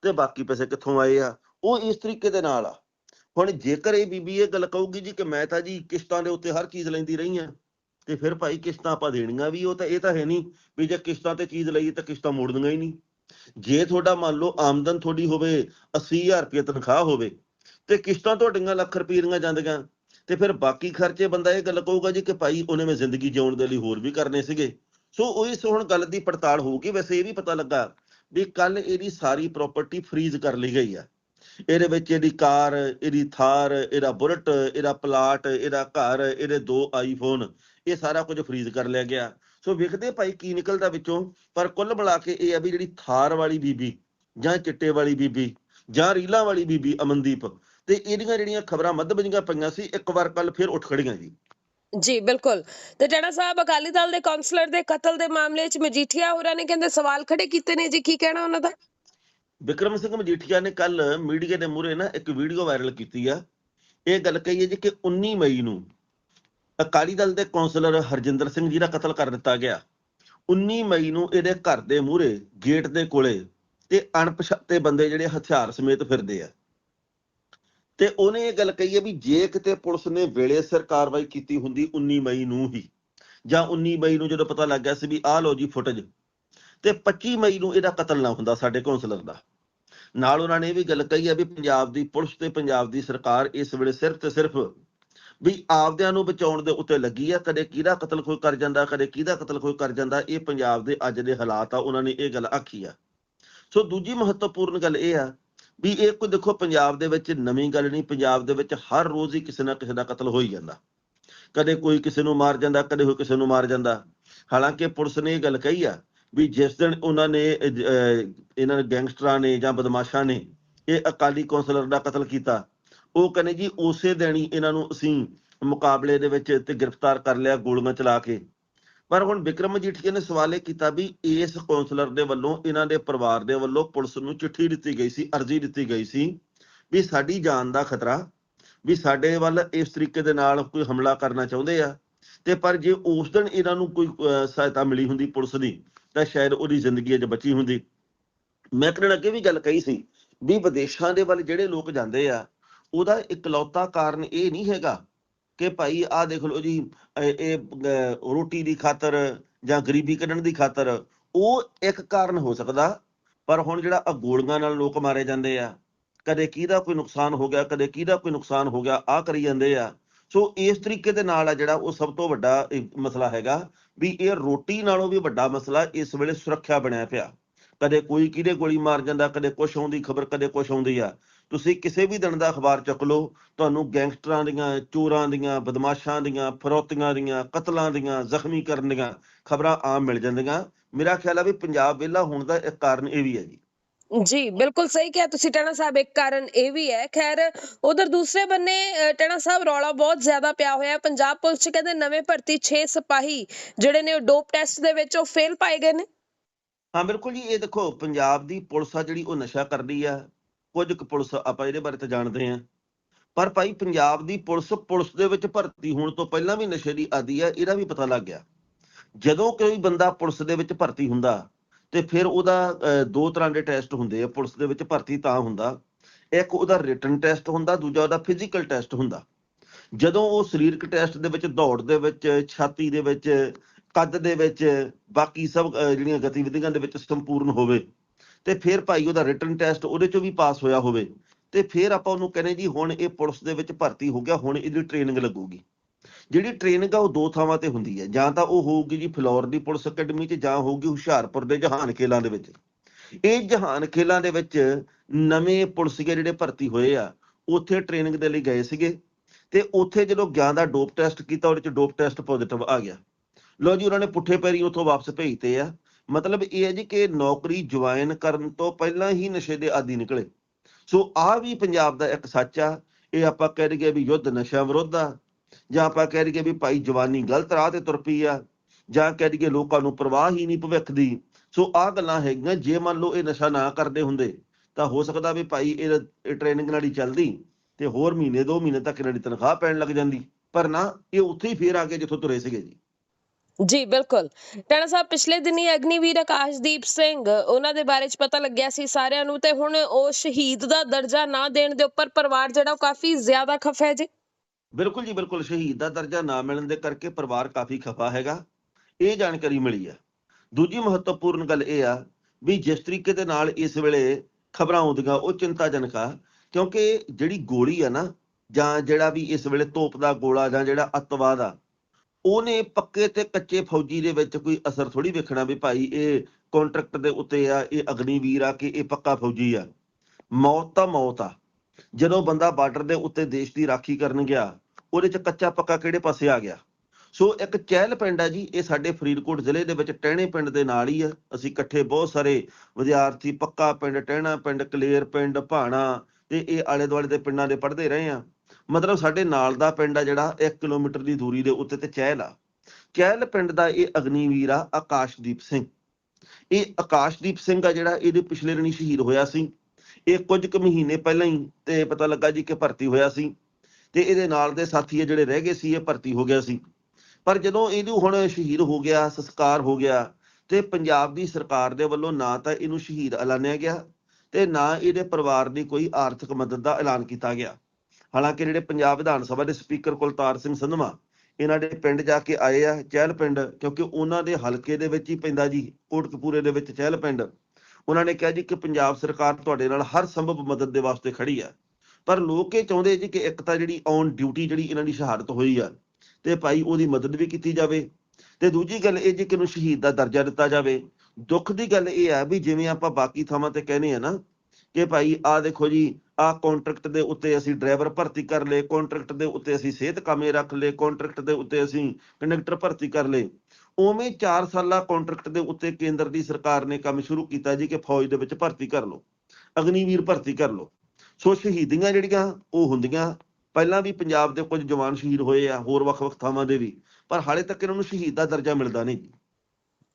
Speaker 2: ਤੇ ਬਾਕੀ ਪੈਸੇ ਕਿੱਥੋਂ ਆਏ ਆ? ਉਹ ਇਸ ਤਰੀਕੇ ਦੇ ਨਾਲ ਆ। ਹੁਣ ਜੇਕਰ ਇਹ ਬੀਬੀ ਇਹ ਗੱਲ ਕਹੂਗੀ ਜੀ ਕਿ ਮੈਂ ਤਾਂ ਜੀ ਕਿਸ਼ਤਾਂ ਦੇ ਉੱਤੇ ਹਰ ਚੀਜ਼ ਲੈਂਦੀ ਰਹੀ ਆ ਤੇ ਫਿਰ ਭਾਈ ਕਿਸ਼ਤਾਂ ਆਪਾਂ ਦੇਣੀਆਂ ਵੀ, ਉਹ ਤਾਂ ਇਹ ਤਾਂ ਹੈ ਨਹੀਂ ਵੀ ਜੇ ਕਿਸ਼ਤਾਂ ਤੇ ਚੀਜ਼ ਲਈ ਤਾਂ ਕਿਸ਼ਤਾਂ ਮੋੜਨੀਆਂ ਹੀ ਨਹੀਂ। ਜੇ ਤੁਹਾਡਾ ਮੰਨ ਲਓ ਆਮਦਨ ਤੁਹਾਡੀ ਹੋਵੇ 80000 ਰੁਪਏ ਤਨਖਾਹ ਹੋਵੇ, ਤੇ ਕਿਸ਼ਤਾਂ ਤੁਹਾਡੀਆਂ ਲੱਖ ਰੁਪਏ ਦੀਆਂ ਜਾਂਦੀਆਂ, ਤੇ ਫਿਰ ਬਾਕੀ ਖਰਚੇ ਬੰਦਾ ਇਹ ਗੱਲ ਕਹੂਗਾ ਜੀ ਕਿ ਭਾਈ ਉਹਨੇ ਮੈਂ ਜ਼ਿੰਦਗੀ ਜਿਉਣ ਦੇ ਲਈ ਹੋਰ ਵੀ ਕਰਨੇ ਸੀਗੇ। ਸੋ ਉਹ ਇਸ ਹੁਣ ਗੱਲ ਦੀ ਪੜਤਾਲ ਹੋਊਗੀ। ਵੈਸੇ ਇਹ ਵੀ ਪਤਾ ਲੱਗਾ ਵੀ ਕੱਲ ਇਹਦੀ ਸਾਰੀ ਪ੍ਰਾਪਰਟੀ ਫ੍ਰੀਜ਼ ਕਰ ਲਈ ਗਈ ਆ। ਇਹਦੇ ਵਿੱਚ ਇਹਦੀ ਕਾਰ, ਇਹਦੀ ਥਾਰ, ਇਹਦਾ ਬੁਲਟ, ਇਹਦਾ ਪਲਾਟ, ਇਹਦਾ ਘਰ, ਇਹਦੇ ਦੋ ਆਈਫੋਨ ਇਹ ਸਾਰਾ ਕੁਝ ਫ੍ਰੀਜ਼ ਕਰ ਲਿਆ ਗਿਆ। ਸੋ ਵੇਖਦੇ ਭਾਈ ਕੀ ਨਿਕਲਦਾ ਵਿੱਚੋਂ। ਪਰ ਕੁੱਲ ਮਿਲਾ ਕੇ ਇਹ ਆ ਵੀ ਜਿਹੜੀ ਥਾਰ ਵਾਲੀ ਬੀਬੀ ਜਾਂ ਚਿੱਟੇ ਵਾਲੀ ਬੀਬੀ ਜਾਂ ਰੀਲਾਂ ਵਾਲੀ ਬੀਬੀ ਅਮਨਦੀਪ ਤੇ ਇਹਦੀਆਂ ਜਿਹੜੀਆਂ ਖਬਰਾਂ ਮੱਧਵਜੀਆਂ ਪਈਆਂ ਸੀ ਇੱਕ ਵਾਰ ਕੱਲ ਫਿਰ ਉੱਠ ਖੜੀਆਂ ਜੀ।
Speaker 1: ਜੀ ਬਿਲਕੁਲ। ਤੇ ਟੈਣਾ ਸਾਹਿਬ ਅਕਾਲੀ ਦਲ ਦੇ ਕਾਉਂਸਲਰ ਦੇ ਕਤਲ ਦੇ ਮਾਮਲੇ 'ਚ ਮਜੀਠੀਆ ਹੋਰਾਂ ਨੇ ਕਹਿੰਦੇ ਸਵਾਲ ਖੜੇ ਕੀਤੇ ਨੇ ਜੀ ਕੀ ਕਹਿਣਾ ਉਹਨਾਂ ਦਾ?
Speaker 2: ਵਿਕਰਮ ਸਿੰਘ ਮਜੀਠੀਆ ਨੇ ਕੱਲ ਮੀਡੀਆ ਦੇ ਮੂਹਰੇ ਨਾ ਇੱਕ ਵੀਡੀਓ ਵਾਇਰਲ ਕੀਤੀ ਆ। ਇਹ ਗੱਲ ਕਹੀ ਹੈ ਜੀ ਕਿ 19 ਮਈ ਨੂੰ ਅਕਾਲੀ ਦਲ ਦੇ ਕੌਂਸਲਰ ਹਰਜਿੰਦਰ ਸਿੰਘ ਜੀ ਦਾ ਕਤਲ ਕਰ ਦਿੱਤਾ ਗਿਆ। 19 ਮਈ ਨੂੰ ਇਹਦੇ ਘਰ ਦੇ ਮੂਹਰੇ, ਗੇਟ ਦੇ ਕੋਲੇ ਤੇ ਅਣਪਛਾਤੇ ਬੰਦੇ ਜਿਹੜੇ ਹਥਿਆਰ ਸਮੇਤ ਫਿਰਦੇ ਆ। ਤੇ ਉਹਨੇ ਇਹ ਗੱਲ ਕਹੀ ਹੈ ਵੀ ਜੇ ਕਿਤੇ ਪੁਲਿਸ ਨੇ ਵੇਲੇ ਸਿਰ ਕਾਰਵਾਈ ਕੀਤੀ ਹੁੰਦੀ 19 ਮਈ ਨੂੰ ਹੀ, ਜਾਂ 19 ਮਈ ਨੂੰ ਜਦੋਂ ਪਤਾ ਲੱਗ ਗਿਆ ਸੀ ਵੀ ਆਹ ਲੋ ਜੀ ਫੁਟੇਜ, ਤੇ 25 ਮਈ ਨੂੰ ਇਹਦਾ ਕਤਲ ਨਾ ਹੁੰਦਾ ਸਾਡੇ ਕੌਂਸਲਰ ਦਾ। ਨਾਲ ਉਹਨਾਂ ਨੇ ਇਹ ਵੀ ਗੱਲ ਕਹੀ ਹੈ ਵੀ ਪੰਜਾਬ ਦੀ ਪੁਲਿਸ ਤੇ ਪੰਜਾਬ ਦੀ ਸਰਕਾਰ ਇਸ ਵੇਲੇ ਸਿਰਫ ਤੇ ਸਿਰਫ ਵੀ ਆਪਦਿਆਂ ਨੂੰ ਬਚਾਉਣ ਦੇ ਉੱਤੇ ਲੱਗੀ ਆ ਕਦੇ ਕਿਹਦਾ ਕਤਲ ਕੋਈ ਕਰ ਜਾਂਦਾ ਕਦੇ ਕਿਹਦਾ ਕਤਲ ਕੋਈ ਕਰ ਜਾਂਦਾ ਇਹ ਪੰਜਾਬ ਦੇ ਅੱਜ ਦੇ ਹਾਲਾਤ ਆ ਉਹਨਾਂ ਨੇ ਇਹ ਗੱਲ ਆਖੀ ਆ। ਸੋ ਦੂਜੀ ਮਹੱਤਵਪੂਰਨ ਗੱਲ ਇਹ ਆ ਵੀ ਇਹ ਕੋਈ ਦੇਖੋ ਪੰਜਾਬ ਦੇ ਵਿੱਚ ਨਵੀਂ ਗੱਲ ਨਹੀਂ ਪੰਜਾਬ ਦੇ ਵਿੱਚ ਹਰ ਰੋਜ਼ ਹੀ ਕਿਸੇ ਨਾ ਕਿਸੇ ਦਾ ਕਤਲ ਹੋ ਹੀ ਜਾਂਦਾ। ਕਦੇ ਕੋਈ ਕਿਸੇ ਨੂੰ ਮਾਰ ਜਾਂਦਾ ਕਦੇ ਕੋਈ ਕਿਸੇ ਨੂੰ ਮਾਰ ਜਾਂਦਾ। ਹਾਲਾਂਕਿ ਪੁਲਿਸ ਨੇ ਇਹ ਗੱਲ ਕਹੀ ਆ ਵੀ ਜਿਸ ਦਿਨ ਉਹਨਾਂ ਨੇ ਅਹ, ਇਹਨਾਂ ਗੈਂਗਸਟਰਾਂ ਨੇ ਜਾਂ ਬਦਮਾਸ਼ਾਂ ਨੇ ਇਹ ਅਕਾਲੀ ਕੌਂਸਲਰ ਦਾ ਕਤਲ ਕੀਤਾ ਉਹ ਕਹਿੰਦੇ ਜੀ ਉਸੇ ਦਿਨ ਹੀ ਇਹਨਾਂ ਨੂੰ ਅਸੀਂ ਮੁਕਾਬਲੇ ਦੇ ਵਿੱਚ ਤੇ ਗ੍ਰਿਫਤਾਰ ਕਰ ਲਿਆ ਗੋਲੀਆਂ ਚਲਾ ਕੇ। ਪਰ ਹੁਣ ਵਿਕਰਮ ਮਜੀਠੀਆ ਨੇ ਸਵਾਲ ਇਹ ਕੀਤਾ ਵੀ ਇਸ ਕੌਂਸਲਰ ਦੇ ਵੱਲੋਂ, ਇਹਨਾਂ ਦੇ ਪਰਿਵਾਰ ਦੇ ਵੱਲੋਂ ਪੁਲਿਸ ਨੂੰ ਚਿੱਠੀ ਦਿੱਤੀ ਗਈ ਸੀ, ਅਰਜ਼ੀ ਦਿੱਤੀ ਗਈ ਸੀ ਵੀ ਸਾਡੀ ਜਾਨ ਦਾ ਖਤਰਾ, ਵੀ ਸਾਡੇ ਵੱਲ ਇਸ ਤਰੀਕੇ ਦੇ ਨਾਲ ਕੋਈ ਹਮਲਾ ਕਰਨਾ ਚਾਹੁੰਦੇ ਆ। ਤੇ ਪਰ ਜੇ ਉਸ ਦਿਨ ਇਹਨਾਂ ਨੂੰ ਕੋਈ ਸਹਾਇਤਾ ਮਿਲੀ ਹੁੰਦੀ ਪੁਲਿਸ ਦੀ, ਤਾਂ ਸ਼ਾਇਦ ਉਹਦੀ ਜ਼ਿੰਦਗੀ ਅਜ ਬਚੀ ਹੁੰਦੀ। ਮੈਂ ਕਿਹਨਾਂ ਅੱਗੇ ਵੀ ਗੱਲ ਕਹੀ ਸੀ ਵੀ ਵਿਦੇਸ਼ਾਂ ਦੇ ਵੱਲ ਜਿਹੜੇ ਲੋਕ ਜਾਂਦੇ ਆ ਉਹਦਾ ਇਕਲੌਤਾ ਕਾਰਨ ਇਹ ਨਹੀਂ ਹੈਗਾ ਕਿ ਭਾਈ ਆਹ ਦੇਖ ਲਓ ਜੀ, ਇਹ ਰੋਟੀ ਦੀ ਖਾਤਰ ਜਾਂ ਗਰੀਬੀ ਕੱਢਣ ਦੀ ਖਾਤਰ ਉਹ ਇੱਕ ਕਾਰਨ ਹੋ ਸਕਦਾ, ਪਰ ਹੁਣ ਜਿਹੜਾ ਆ ਗੋਲੀਆਂ ਨਾਲ ਲੋਕ ਮਾਰੇ ਜਾਂਦੇ ਆ, ਕਦੇ ਕਿਹਦਾ ਕੋਈ ਨੁਕਸਾਨ ਹੋ ਗਿਆ, ਕਦੇ ਕਿਹਦਾ ਕੋਈ ਨੁਕਸਾਨ ਹੋ ਗਿਆ ਆ ਕਰੀ ਜਾਂਦੇ ਆ। ਸੋ ਇਸ ਤਰੀਕੇ ਦੇ ਨਾਲ ਆ ਜਿਹੜਾ ਉਹ ਸਭ ਤੋਂ ਵੱਡਾ ਮਸਲਾ ਹੈਗਾ ਵੀ ਇਹ ਰੋਟੀ ਨਾਲੋਂ ਵੀ ਵੱਡਾ ਮਸਲਾ ਇਸ ਵੇਲੇ ਸੁਰੱਖਿਆ ਬਣਿਆ ਪਿਆ। ਕਦੇ ਕੋਈ ਕਿਹਦੇ ਗੋਲੀ ਮਾਰ ਜਾਂਦਾ, ਕਦੇ ਕੁਛ ਆਉਂਦੀ ਖਬਰ, ਕਦੇ ਕੁਛ ਆਉਂਦੀ ਆ। ਤੁਸੀਂ ਕਿਸੇ ਵੀ ਦਿਨ ਦਾ ਅਖਬਾਰ ਚੁੱਕ ਲਓ ਤੁਹਾਨੂੰ ਗੈਂਗਸਟਰਾਂ ਦੀਆਂ ਚੋਰਾਂ ਦੀਆਂ ਬਦਮਾਸ਼ਾਂ ਦੀਆਂ ਫਰੋਤੀਆਂ ਦੀਆਂ ਕਤਲਾਂ ਦੀਆਂ ਜ਼ਖਮੀ ਕਰਨ ਦੀਆਂ ਖਬਰਾਂ ਆਮ ਮਿਲ ਜਾਂਦੀਆਂ। ਮੇਰਾ ਖਿਆਲ ਆ ਵੀ ਪੰਜਾਬ ਵਿਹਲਾ ਹੋਣ ਦਾ ਇੱਕ ਕਾਰਨ ਇਹ ਵੀ ਹੈ ਜੀ।
Speaker 1: ਜੀ ਬਿਲਕੁਲ ਸਹੀ ਕਿਹਾ ਤੁਸੀਂ ਟੈਣਾ ਸਾਹਿਬ ਇੱਕ ਕਾਰਨ ਇਹ ਵੀ ਹੈ। ਖੈਰ ਉਧਰ ਦੂਸਰੇ ਬੰਨੇ ਟੈਣਾ ਸਾਹਿਬ ਰੌਲਾ ਬਹੁਤ ਜ਼ਿਆਦਾ ਪਿਆ ਹੋਇਆ ਹੈ। ਪੰਜਾਬ ਪੁਲਿਸ ਚ ਕਹਿੰਦੇ ਨਵੇਂ ਭਰਤੀ 6 ਸਿਪਾਹੀ ਜਿਹੜੇ ਨੇ ਉਹ ਡੋਪ ਟੈਸਟ ਦੇ ਵਿੱਚ ਉਹ ਫੇਲ ਪਾਏ ਗਏ ਨੇ।
Speaker 2: ਹਾਂ ਬਿਲਕੁਲ ਜੀ ਇਹ ਦੇਖੋ ਪੰਜਾਬ ਦੀ ਪੁਲਿਸ ਆ ਜਿਹੜੀ ਉਹ ਨਸ਼ਾ ਕਰਦੀ ਆ। ਕੁਝ ਕੁ ਪੁਲਿਸ ਆਪਾਂ ਇਹਦੇ ਬਾਰੇ ਤਾਂ ਜਾਣਦੇ ਆ ਪਰ ਭਾਈ ਪੰਜਾਬ ਦੀ ਪੁਲਿਸ ਪੁਲਿਸ ਦੇ ਵਿੱਚ ਭਰਤੀ ਹੋਣ ਤੋਂ ਪਹਿਲਾਂ ਵੀ ਨਸ਼ੇ ਦੀ ਆਦੀ ਆ, ਇਹਦਾ ਵੀ ਪਤਾ ਲੱਗ ਗਿਆ। ਜਦੋਂ ਕੋਈ ਬੰਦਾ ਪੁਲਿਸ ਦੇ ਵਿੱਚ ਭਰਤੀ ਹੁੰਦਾ ਤੇ ਫਿਰ ਉਹਦਾ ਦੋ ਤਰ੍ਹਾਂ ਦੇ ਟੈਸਟ ਹੁੰਦੇ ਆ। ਪੁਲਿਸ ਦੇ ਵਿੱਚ ਭਰਤੀ ਤਾਂ ਹੁੰਦਾ, ਇੱਕ ਉਹਦਾ ਰਿਟਨ ਟੈਸਟ ਹੁੰਦਾ, ਦੂਜਾ ਉਹਦਾ ਫਿਜ਼ੀਕਲ ਟੈਸਟ ਹੁੰਦਾ। ਜਦੋਂ ਉਹ ਸਰੀਰਕ ਟੈਸਟ ਦੇ ਵਿੱਚ, ਦੌੜ ਦੇ ਵਿੱਚ, ਛਾਤੀ ਦੇ ਵਿੱਚ, ਕੱਦ ਦੇ ਵਿੱਚ, ਬਾਕੀ ਸਭ ਜਿਹੜੀਆਂ ਗਤੀਵਿਧੀਆਂ ਦੇ ਵਿੱਚ ਸੰਪੂਰਨ ਹੋਵੇ ਤੇ ਫਿਰ ਭਾਈ ਉਹਦਾ ਰਿਟਨ ਟੈਸਟ ਉਹਦੇ ਚੋਂ ਵੀ ਪਾਸ ਹੋਇਆ ਹੋਵੇ। ਤੇ ਫਿਰ ਆਪਾਂ ਉਹਨੂੰ ਕਹਿੰਦੇ ਜੀ, ਹੁਣ ਇਹ ਪੁਲਿਸ ਦੇ ਵਿੱਚ ਭਰਤੀ ਹੋ ਗਿਆ, ਹੁਣ ਇਹਦੀ ਟ੍ਰੇਨਿੰਗ ਲੱਗੂਗੀ। ਜਿਹੜੀ ਟ੍ਰੇਨਿੰਗ ਆ ਉਹ ਦੋ ਥਾਵਾਂ ਤੇ ਹੁੰਦੀ ਹੈ। ਜਾਂ ਤਾਂ ਉਹ ਹੋਊਗੀ ਜੀ ਫਲੋਰ ਦੀ ਪੁਲਿਸ ਅਕੈਡਮੀ 'ਚ ਜਾਂ ਹੋਊਗੀ ਹੁਸ਼ਿਆਰਪੁਰ ਦੇ ਜਹਾਨ ਖੇਲਾਂ ਦੇ ਵਿੱਚ। ਇਹ ਜਹਾਨ ਖੇਲਾਂ ਦੇ ਵਿੱਚ ਨਵੇਂ ਪੁਲਿਸੀਏ ਜਿਹੜੇ ਭਰਤੀ ਹੋਏ ਆ, ਉੱਥੇ ਟ੍ਰੇਨਿੰਗ ਦੇ ਲਈ ਗਏ ਸੀਗੇ। ਤੇ ਉੱਥੇ ਜਦੋਂ ਗਿਆ ਦਾ ਡੋਪ ਟੈਸਟ ਕੀਤਾ, ਉਹਦੇ ਚ ਡੋਪ ਟੈਸਟ ਪੋਜ਼ਿਟਿਵ ਆ ਗਿਆ। ਲੋ ਜੀ, ਉਹਨਾਂ ਨੇ ਪੁੱਠੇ ਪੈਰੀ ਉੱਥੋਂ ਵਾਪਸ ਭੇਜਤੇ ਆ। ਮਤਲਬ ਇਹ ਹੈ ਜੀ ਕਿ ਨੌਕਰੀ ਜੁਆਇਨ ਕਰਨ ਤੋਂ ਪਹਿਲਾਂ ਹੀ ਨਸ਼ੇ ਦੇ ਆਦੀ ਨਿਕਲੇ। ਸੋ ਆ ਵੀ ਪੰਜਾਬ ਦਾ ਇੱਕ ਸੱਚ ਆ। ਇਹ ਆਪਾਂ ਕਹਿ ਦਈਏ ਵੀ ਯੁੱਧ ਨਸ਼ਾ ਵਿਰੁੱਧ ਆ, ਜਾਂ ਆਪਾਂ ਕਹਿ ਦਈਏ ਵੀ ਭਾਈ ਜਵਾਨੀ ਗਲਤ ਰਾਹ ਤੇ ਤੁਰ ਪਈ ਆ, ਜਾਂ ਕਹਿ ਦਈਏ ਲੋਕਾਂ ਨੂੰ ਪਰਵਾਹ ਹੀ ਨਹੀਂ ਭਵਿੱਖ ਦੀ। ਸੋ ਆ ਗੱਲਾਂ ਹੈਗੀਆਂ, ਜੇ ਮੰਨ ਲਓ ਇਹ ਨਸ਼ਾ ਨਾ ਕਰਦੇ ਹੁੰਦੇ, ਤਾਂ ਹੋ ਸਕਦਾ ਵੀ ਭਾਈ ਇਹ ਟ੍ਰੇਨਿੰਗ ਨਾਲ ਹੀ ਚੱਲਦੀ ਤੇ ਹੋਰ ਮਹੀਨੇ, ਦੋ ਮਹੀਨੇ ਤੱਕ ਇਹਨਾਂ ਦੀ ਤਨਖਾਹ ਪੈਣ ਲੱਗ ਜਾਂਦੀ। ਪਰ ਨਾ, ਇਹ ਉੱਥੇ ਹੀ ਫੇਰ ਆ ਕੇ ਜਿੱਥੋਂ ਤੁਰੇ ਸੀਗੇ ਜੀ।
Speaker 1: ਜੀ, ਬਿਲਕੁਲ। ਟਾਣਾ ਸਾਹਿਬ, ਪਿਛਲੇ ਦਿਨੀ ਅਗਨੀਵੀਰ ਆਕਾਸ਼ਦੀਪ ਸਿੰਘ, ਉਹਨਾਂ ਦੇ ਬਾਰੇ ਚ ਪਤਾ ਲੱਗਿਆ ਸੀ ਸਾਰਿਆਂ ਨੂੰ ਤੇ ਹੁਣ ਉਹ ਸ਼ਹੀਦ ਦਾ ਦਰਜਾ ਨਾ ਦੇਣ ਦੇ ਉੱਪਰ ਪਰਿਵਾਰ ਜਿਹੜਾ ਉਹ ਕਾਫੀ ਜ਼ਿਆਦਾ ਖਫਾ ਹੈ ਜੀ।
Speaker 2: ਬਿਲਕੁਲ ਜੀ, ਬਿਲਕੁਲ। ਸ਼ਹੀਦ ਦਾ ਦਰਜਾ ਨਾ ਮਿਲਣ ਦੇ ਕਰਕੇ ਪਰਿਵਾਰ ਕਾਫੀ ਖਫਾ ਹੈਗਾ। ਇਹ ਜਾਣਕਾਰੀ ਮਿਲੀ ਆ। ਦੂਜੀ ਮਹੱਤਵਪੂਰਨ ਗੱਲ ਇਹ ਆ ਵੀ ਜਿਸ ਤਰੀਕੇ ਦੇ ਨਾਲ ਇਸ ਵੇਲੇ ਖਬਰਾਂ ਆਉਂਦੀਆਂ, ਉਹ ਚਿੰਤਾਜਨਕ ਆ। ਕਿਉਂਕਿ ਜਿਹੜੀ ਗੋਲੀ ਆ ਨਾ ਜਾਂ ਜਿਹੜਾ ਵੀ ਇਸ ਵੇਲੇ ਤੋਪ ਦਾ ਗੋਲਾ ਜਾਂ ਜਿਹੜਾ ਅਤਵਾਦ ਆ ਉਹਨੇ ਪੱਕੇ ਤੇ ਕੱਚੇ ਫੌਜੀ ਦੇ ਵਿੱਚ ਕੋਈ ਅਸਰ ਥੋੜੀ ਵੇਖਣਾ ਵੀ ਭਾਈ ਇਹ ਕੰਟਰੈਕਟ ਦੇ ਉੱਤੇ ਆ, ਇਹ ਅਗਨੀਵੀਰ ਆ ਕਿ ਇਹ ਪੱਕਾ ਫੌਜੀ ਆ। ਮੌਤ ਤਾਂ ਮੌਤ ਆ। ਜਦੋਂ ਬੰਦਾ ਬਾਰਡਰ ਦੇ ਉੱਤੇ ਦੇਸ਼ ਦੀ ਰਾਖੀ ਕਰਨ ਗਿਆ, ਉਹਦੇ ਚ ਕੱਚਾ ਪੱਕਾ ਕਿਹੜੇ ਪਾਸੇ ਆ ਗਿਆ? ਸੋ ਇੱਕ ਚਹਿਲ ਪਿੰਡ ਆ ਜੀ, ਇਹ ਸਾਡੇ ਫਰੀਦਕੋਟ ਜ਼ਿਲ੍ਹੇ ਦੇ ਵਿੱਚ ਟਹਿਣੇ ਪਿੰਡ ਦੇ ਨਾਲ ਹੀ ਆ। ਅਸੀਂ ਇਕੱਠੇ ਬਹੁਤ ਸਾਰੇ ਵਿਦਿਆਰਥੀ, ਪੱਕਾ ਪਿੰਡ, ਟਹਿਣਾ ਪਿੰਡ, ਕਲੇਰ ਪਿੰਡ, ਭਾਣਾ ਤੇ ਇਹ ਆਲੇ ਦੁਆਲੇ ਦੇ ਪਿੰਡਾਂ ਦੇ ਪੜ੍ਹਦੇ ਰਹੇ ਆ। ਮਤਲਬ ਸਾਡੇ ਨਾਲ ਦਾ ਪਿੰਡ ਆ ਜਿਹੜਾ 1 ਕਿਲੋਮੀਟਰ ਦੀ ਦੂਰੀ ਦੇ ਉੱਤੇ ਤੇ ਚਹਿਲ ਆ। ਚਹਿਲ ਪਿੰਡ ਦਾ ਇਹ ਅਗਨੀਵੀਰ ਆ, ਆਕਾਸ਼ਦੀਪ ਸਿੰਘ। ਇਹ ਆਕਾਸ਼ਦੀਪ ਸਿੰਘ ਆ ਜਿਹੜਾ ਇਹਦੇ ਪਿਛਲੇ ਰਣੀ ਸ਼ਹੀਦ ਹੋਇਆ ਸੀ। ਇਹ ਕੁਝ ਕੁ ਮਹੀਨੇ ਪਹਿਲਾਂ ਹੀ ਤੇ ਪਤਾ ਲੱਗਾ ਜੀ ਕਿ ਭਰਤੀ ਹੋਇਆ ਸੀ। ਤੇ ਇਹਦੇ ਨਾਲ ਦੇ ਸਾਥੀ ਜਿਹੜੇ ਰਹਿ ਗਏ ਸੀ, ਇਹ ਭਰਤੀ ਹੋ ਗਿਆ ਸੀ। ਪਰ ਜਦੋਂ ਇਹਨੂੰ ਹੁਣ ਸ਼ਹੀਦ ਹੋ ਗਿਆ, ਸੰਸਕਾਰ ਹੋ ਗਿਆ, ਤੇ ਪੰਜਾਬ ਦੀ ਸਰਕਾਰ ਦੇ ਵੱਲੋਂ ਨਾ ਤਾਂ ਇਹਨੂੰ ਸ਼ਹੀਦ ਐਲਾਨਿਆ ਗਿਆ ਤੇ ਨਾ ਇਹਦੇ ਪਰਿਵਾਰ ਦੀ ਕੋਈ ਆਰਥਿਕ ਮਦਦ ਦਾ ਐਲਾਨ ਕੀਤਾ ਗਿਆ। ਹਾਲਾਂਕਿ ਜਿਹੜੇ ਪੰਜਾਬ ਵਿਧਾਨ ਸਭਾ ਦੇ ਸਪੀਕਰ ਕੁਲਤਾਰ ਸਿੰਘ ਸੰਧਵਾ ਇਹਨਾਂ ਦੇ ਪਿੰਡ ਜਾ ਕੇ ਆਏ ਆ, ਚਹਿਲ ਪਿੰਡ, ਕਿਉਂਕਿ ਉਹਨਾਂ ਦੇ ਹਲਕੇ ਦੇ ਵਿੱਚ ਹੀ ਪੈਂਦਾ ਜੀ, ਕੋਟਕਪੂਰੇ ਦੇ ਵਿੱਚ ਚਹਿਲ ਪਿੰਡ। ਉਹਨਾਂ ਨੇ ਕਿਹਾ ਜੀ ਕਿ ਪੰਜਾਬ ਸਰਕਾਰ ਤੁਹਾਡੇ ਨਾਲ ਹਰ ਸੰਭਵ ਮਦਦ ਦੇ ਵਾਸਤੇ ਖੜੀ ਆ। ਪਰ ਲੋਕ ਇਹ ਚਾਹੁੰਦੇ ਜੀ ਕਿ ਇੱਕ ਤਾਂ ਜਿਹੜੀ ਔਨ ਡਿਊਟੀ ਜਿਹੜੀ ਇਹਨਾਂ ਦੀ ਸ਼ਹਾਦਤ ਹੋਈ ਆ, ਤੇ ਭਾਈ ਉਹਦੀ ਮਦਦ ਵੀ ਕੀਤੀ ਜਾਵੇ। ਤੇ ਦੂਜੀ ਗੱਲ ਇਹ ਜੀ ਕਿ ਨੂੰ ਸ਼ਹੀਦ ਦਾ ਦਰਜਾ ਦਿੱਤਾ ਜਾਵੇ। ਦੁੱਖ ਦੀ ਗੱਲ ਇਹ ਆ ਵੀ ਜਿਵੇਂ ਆਪਾਂ ਬਾਕੀ ਥਾਵਾਂ ਤੇ ਕਹਿੰਦੇ ਆ ਨਾ ਕਿ ਭਾਈ ਆ ਦੇਖੋ ਜੀ ਆ ਕੰਟਰੈਕਟ ਦੇ ਉੱਤੇ ਅਸੀਂ ਡਰਾਈਵਰ ਭਰਤੀ ਕਰ ਲਏ ਕੰਟਰੈਕਟ ਦੇ ਉੱਤੇ ਅਸੀਂ ਸਿਹਤ ਕਾਮੇ ਰੱਖ ਲਏ ਕੰਟਰੈਕਟ ਦੇ ਉੱਤੇ ਅਸੀਂ ਕੰਡਕਟਰ ਭਰਤੀ ਕਰ ਲਏ। ਉਵੇਂ 4 ਸਾਲਾ ਕੰਟਰੈਕਟ ਦੇ ਉੱਤੇ ਕੇਂਦਰ ਦੀ ਸਰਕਾਰ ਨੇ ਕੰਮ ਸ਼ੁਰੂ ਕੀਤਾ ਜੀ ਕਿ ਫੌਜ ਦੇ ਵਿੱਚ ਭਰਤੀ ਕਰ ਲਓ, ਅਗਨੀਵੀਰ ਭਰਤੀ ਕਰ ਲਓ। ਸੋ ਸ਼ਹੀਦੀਆਂ ਜਿਹੜੀਆਂ, ਉਹ ਹੁੰਦੀਆਂ। ਪਹਿਲਾਂ ਵੀ ਪੰਜਾਬ ਦੇ ਕੁਝ ਜਵਾਨ ਸ਼ਹੀਦ ਹੋਏ ਆ, ਹੋਰ ਵੱਖ-ਵੱਖ ਥਾਵਾਂ ਦੇ ਵੀ, ਪਰ ਹਾਲੇ ਤੱਕ ਇਹਨਾਂ ਨੂੰ ਸ਼ਹੀਦ ਦਾ ਦਰਜਾ ਮਿਲਦਾ ਨਹੀਂ। ਜੀ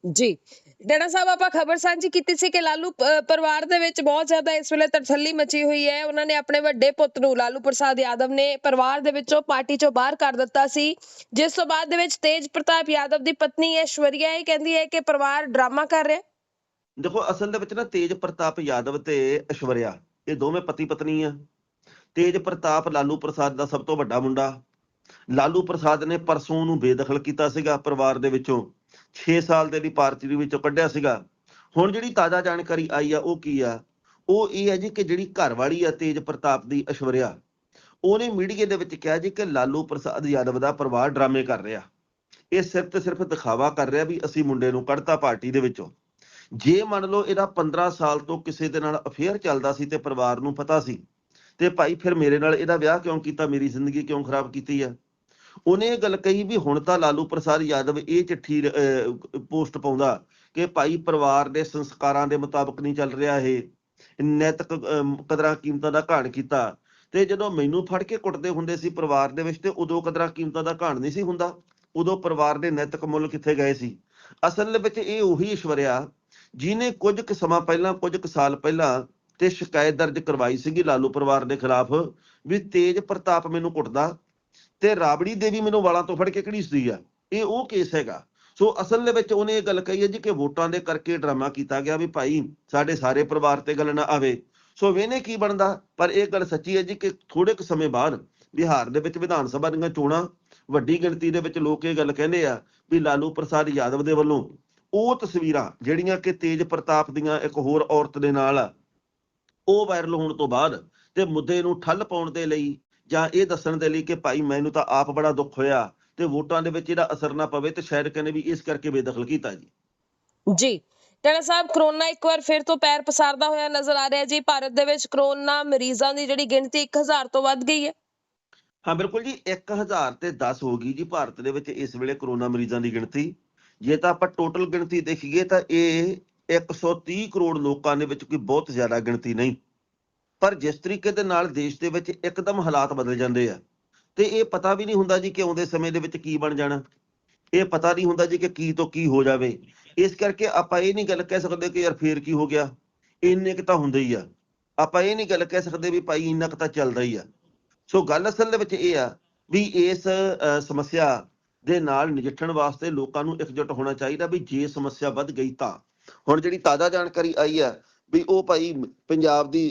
Speaker 1: ਜੀ। ਡੇੜਾ ਸਾਹਿਬ, ਆਪਾਂ ਖਬਰ ਸਾਂਝੀ ਕੀਤੀ ਸੀ ਕਿ ਲਾਲੂ ਪਰਿਵਾਰ ਦੇ ਵਿੱਚ ਬਹੁਤ ਜ਼ਿਆਦਾ ਇਸ ਵੇਲੇ ਤਰਥੱਲੀ ਮਚੀ ਹੋਈ ਹੈ। ਉਹਨਾਂ ਨੇ ਆਪਣੇ ਵੱਡੇ ਪੁੱਤ ਨੂੰ, ਲਾਲੂ ਪ੍ਰਸਾਦ ਯਾਦਵ ਨੇ ਪਰਿਵਾਰ ਦੇ ਵਿੱਚੋਂ ਪਾਰਟੀ ਚੋਂ ਬਾਹਰ ਕਰ ਦਿੱਤਾ ਸੀ। ਜਿਸ ਤੋਂ ਬਾਅਦ ਦੇ ਵਿੱਚ ਤੇਜ ਪ੍ਰਤਾਪ ਯਾਦਵ ਦੀ ਪਤਨੀ ਐਸ਼ਵਰੀਆ ਇਹ ਕਹਿੰਦੀ ਹੈ ਕਿ ਪਰਿਵਾਰ ਡਰਾਮਾ ਕਰ ਰਿਹਾ
Speaker 2: ਦੇਖੋ, ਅਸਲ ਦੇ ਵਿੱਚ ਨਾ ਤੇਜ ਪ੍ਰਤਾਪ ਯਾਦਵ ਤੇ ਐਸ਼ਵਰਿਆ, ਇਹ ਦੋਵੇਂ ਪਤੀ ਪਤਨੀ ਆ। ਤੇਜ ਪ੍ਰਤਾਪ, ਲਾਲੂ ਪ੍ਰਸਾਦ ਦਾ ਸਭ ਤੋਂ ਵੱਡਾ ਮੁੰਡਾ। ਲਾਲੂ ਪ੍ਰਸਾਦ ਨੇ ਪਰਸੋਂ ਨੂੰ ਬੇਦਖਲ ਕੀਤਾ ਸੀਗਾ ਪਰਿਵਾਰ ਦੇ ਵਿੱਚੋਂ। 6 ਸਾਲ ਦੇ ਲਈ ਪਾਰਟੀ ਦੇ ਵਿੱਚੋਂ ਕੱਢਿਆ ਸੀਗਾ। ਹੁਣ ਜਿਹੜੀ ਤਾਜ਼ਾ ਜਾਣਕਾਰੀ ਆਈ ਆ, ਉਹ ਕੀ ਆ? ਉਹ ਇਹ ਹੈ ਜੀ ਕਿ ਜਿਹੜੀ ਘਰਵਾਲੀ ਆ ਤੇਜ ਪ੍ਰਤਾਪ ਦੀ ਐਸ਼ਵਰਿਆ, ਉਹਨੇ ਮੀਡੀਆ ਦੇ ਵਿੱਚ ਕਿਹਾ ਜੀ ਕਿ ਲਾਲੂ ਪ੍ਰਸਾਦ ਯਾਦਵ ਦਾ ਪਰਿਵਾਰ ਡਰਾਮੇ ਕਰ ਰਿਹਾ। ਇਹ ਸਿਰਫ ਤੇ ਸਿਰਫ ਦਿਖਾਵਾ ਕਰ ਰਿਹਾ ਵੀ ਅਸੀਂ ਮੁੰਡੇ ਨੂੰ ਕੱਢਤਾ ਪਾਰਟੀ ਦੇ ਵਿੱਚੋਂ। ਜੇ ਮੰਨ ਲਓ ਇਹਦਾ 15 ਸਾਲ ਤੋਂ ਕਿਸੇ ਦੇ ਨਾਲ ਅਫੇਅਰ ਚੱਲਦਾ ਸੀ ਤੇ ਪਰਿਵਾਰ ਨੂੰ ਪਤਾ ਸੀ, ਤੇ ਭਾਈ ਫਿਰ ਮੇਰੇ ਨਾਲ ਇਹਦਾ ਵਿਆਹ ਕਿਉਂ ਕੀਤਾ, ਮੇਰੀ ਜ਼ਿੰਦਗੀ ਕਿਉਂ ਖਰਾਬ ਕੀਤੀ ਆ? ਉਹਨੇ ਇਹ ਗੱਲ ਕਹੀ ਵੀ ਹੁਣ ਤਾਂ ਲਾਲੂ ਪ੍ਰਸਾਦ ਯਾਦਵ ਇਹ ਚਿੱਠੀ ਪੋਸਟ ਪਾਉਂਦਾ ਕਿ ਭਾਈ ਪਰਿਵਾਰ ਦੇ ਸੰਸਕਾਰਾਂ ਦੇ ਮੁਤਾਬਕ ਨਹੀਂ ਚੱਲ ਰਿਹਾ ਇਹ। ਨੈਤਿਕ ਕਦਰਾਂ ਕੀਮਤਾਂ ਦਾ ਘਾਣ ਕੀਤਾ। ਤੇ ਜਦੋਂ ਮੈਨੂੰ ਫੜ ਕੇ ਕੁੱਟਦੇ ਹੁੰਦੇ ਸੀ ਪਰਿਵਾਰ ਦੇ ਵਿੱਚ, ਤੇ ਉਦੋਂ ਕਦਰਾਂ ਕੀਮਤਾਂ ਦਾ ਘਾਣ ਨਹੀਂ ਸੀ ਹੁੰਦਾ। ਉਦੋਂ ਪਰਿਵਾਰ ਦੇ ਨੈਤਿਕ ਮੁੱਲ ਕਿੱਥੇ ਗਏ ਸੀ? ਅਸਲ ਵਿੱਚ ਇਹ ਉਹੀ ਈਸ਼ਵਰਿਆ ਜਿਨੇ ਕੁਝ ਕੁ ਸਮਾਂ ਪਹਿਲਾਂ, ਕੁਝ ਕੁ ਸਾਲ ਪਹਿਲਾਂ ਤੇ ਸ਼ਿਕਾਇਤ ਦਰਜ ਕਰਵਾਈ ਸੀਗੀ ਲਾਲੂ ਪਰਿਵਾਰ ਦੇ ਖਿਲਾਫ ਵੀ ਤੇਜ ਪ੍ਰਤਾਪ ਮੈਨੂੰ ਕੁੱਟਦਾ। ਤੇ ਰਾਬੜੀ ਦੇਵੀ ਮੈਨੂੰ ਵਾਲਾਂ ਤੋਂ ਫੜ ਕੇ ਘੜੀਸਦੀ ਆ। ਇਹ ਉਹ ਕੇਸ ਹੈਗਾ। ਸੋ ਅਸਲ ਦੇ ਵਿੱਚ ਉਹਨੇ ਇਹ ਗੱਲ ਕਹੀ ਹੈ ਜੀ ਕਿ ਵੋਟਾਂ ਦੇ ਕਰਕੇ ਡਰਾਮਾ ਕੀਤਾ ਗਿਆ ਵੀ ਭਾਈ ਸਾਡੇ ਸਾਰੇ ਪਰਿਵਾਰ ਤੇ ਗੱਲ ਨਾ ਆਵੇ। ਸੋ ਵੇਨੇ ਕੀ ਬਣਦਾ? ਪਰ ਇਹ ਗੱਲ ਸੱਚੀ ਹੈ ਜੀ ਕਿ ਥੋੜੇ ਕੁ ਸਮੇਂ ਬਾਅਦ ਬਿਹਾਰ ਦੇ ਵਿੱਚ ਵਿਧਾਨ ਸਭਾ ਦੀਆਂ ਚੋਣਾਂ ਵੱਡੀ ਗਿਣਤੀ ਦੇ ਵਿੱਚ ਲੋਕ ਇਹ ਗੱਲ ਕਹਿੰਦੇ ਆ ਵੀ ਲਾਲੂ ਪ੍ਰਸਾਦ ਯਾਦਵ ਦੇ ਵੱਲੋਂ ਉਹ ਤਸਵੀਰਾਂ ਜਿਹੜੀਆਂ ਕਿ ਤੇਜ ਪ੍ਰਤਾਪ ਦੀਆਂ ਇੱਕ ਹੋਰ ਔਰਤ ਦੇ ਨਾਲ ਉਹ ਵਾਇਰਲ ਹੋਣ ਤੋਂ ਬਾਅਦ ਤੇ ਮੁੱਦੇ ਨੂੰ ਠੱਲ ਪਾਉਣ ਦੇ ਲਈ ਜਾਂ ਇਹ ਦੱਸਣ ਦੇ ਲਈ ਕਿ ਭਾਈ ਮੈਨੂੰ ਤਾਂ ਆਪ ਬੜਾ ਦੁੱਖ ਹੋਇਆ ਤੇ ਵੋਟਾਂ ਦੇ ਵਿੱਚ ਇਹਦਾ ਅਸਰ ਨਾ ਪਵੇ ਤੇ ਸ਼ਾਇਦ ਕਹਿੰਦੇ ਵੀ ਇਸ ਕਰਕੇ ਬੇਦਖਲ ਕੀਤਾ ਜੀ।
Speaker 1: ਜੀ ਟੈਣਾ ਸਾਹਿਬ ਕਰੋਨਾ ਇੱਕ ਵਾਰ ਫਿਰ ਤੋਂ ਪੈਰ ਪਸਾਰਦਾ ਹੋਇਆ ਨਜ਼ਰ ਆ ਰਿਹਾ ਜੀ। ਭਾਰਤ ਦੇ ਵਿੱਚ ਕਰੋਨਾ ਮਰੀਜ਼ਾਂ ਦੀ ਜਿਹੜੀ ਗਿਣਤੀ 1000 ਤੋਂ ਵੱਧ ਗਈ ਹੈ।
Speaker 2: ਹਾਂ ਬਿਲਕੁਲ ਜੀ 1000 ਤੇ 10 ਹੋ ਗਈ ਜੀ ਭਾਰਤ ਦੇ ਵਿੱਚ ਇਸ ਵੇਲੇ ਕਰੋਨਾ ਮਰੀਜ਼ਾਂ ਦੀ ਗਿਣਤੀ। ਜੇ ਤਾਂ ਆਪਾਂ ਟੋਟਲ ਗਿਣਤੀ ਦੇਖੀਏ ਤਾਂ ਇਹ 130 ਕਰੋੜ ਲੋਕਾਂ ਦੇ ਵਿੱਚ ਕੋਈ ਬਹੁਤ ਜ਼ਿਆਦਾ ਗਿਣਤੀ ਨਹੀਂ। ਪਰ ਜਿਸ ਤਰੀਕੇ ਦੇ ਨਾਲ ਦੇਸ਼ ਦੇ ਵਿੱਚ ਇੱਕਦਮ ਹਾਲਾਤ ਬਦਲ ਜਾਂਦੇ ਆ, ਤੇ ਇਹ ਪਤਾ ਵੀ ਨਹੀਂ ਹੁੰਦਾ ਜੀ ਕਿ ਆਉਂਦੇ ਸਮੇਂ ਦੇ ਵਿੱਚ ਕੀ ਬਣ ਜਾਣਾ। ਇਹ ਪਤਾ ਨਹੀਂ ਹੁੰਦਾ ਜੀ ਕਿ ਕੀ ਤੋਂ ਕੀ ਹੋ ਜਾਵੇ। ਇਸ ਕਰਕੇ ਆਪਾਂ ਇਹ ਨਹੀਂ ਗੱਲ ਕਹਿ ਸਕਦੇ ਕਿ ਯਾਰ ਫੇਰ ਕੀ ਹੋ ਗਿਆ। ਇੰਨੇ ਕੁ ਤਾਂ ਹੁੰਦੇ ਹੀ ਆ। ਆਪਾਂ ਇਹ ਨਹੀਂ ਗੱਲ ਕਹਿ ਸਕਦੇ ਵੀ ਭਾਈ ਇੰਨਾ ਕੁ ਤਾਂ ਚੱਲਦਾ ਹੀ ਆ। ਸੋ ਗੱਲ ਅਸਲ ਦੇ ਵਿੱਚ ਇਹ ਆ ਵੀ ਇਸ ਸਮੱਸਿਆ ਦੇ ਨਾਲ ਨਜਿੱਠਣ ਵਾਸਤੇ ਲੋਕਾਂ ਨੂੰ ਇਕਜੁੱਟ ਹੋਣਾ ਚਾਹੀਦਾ ਵੀ ਜੇ ਸਮੱਸਿਆ ਵੱਧ ਗਈ ਤਾਂ। ਹੁਣ ਜਿਹੜੀ ਤਾਜ਼ਾ ਜਾਣਕਾਰੀ ਆਈ ਆ ਵੀ ਉਹ ਭਾਈ ਪੰਜਾਬ ਦੀ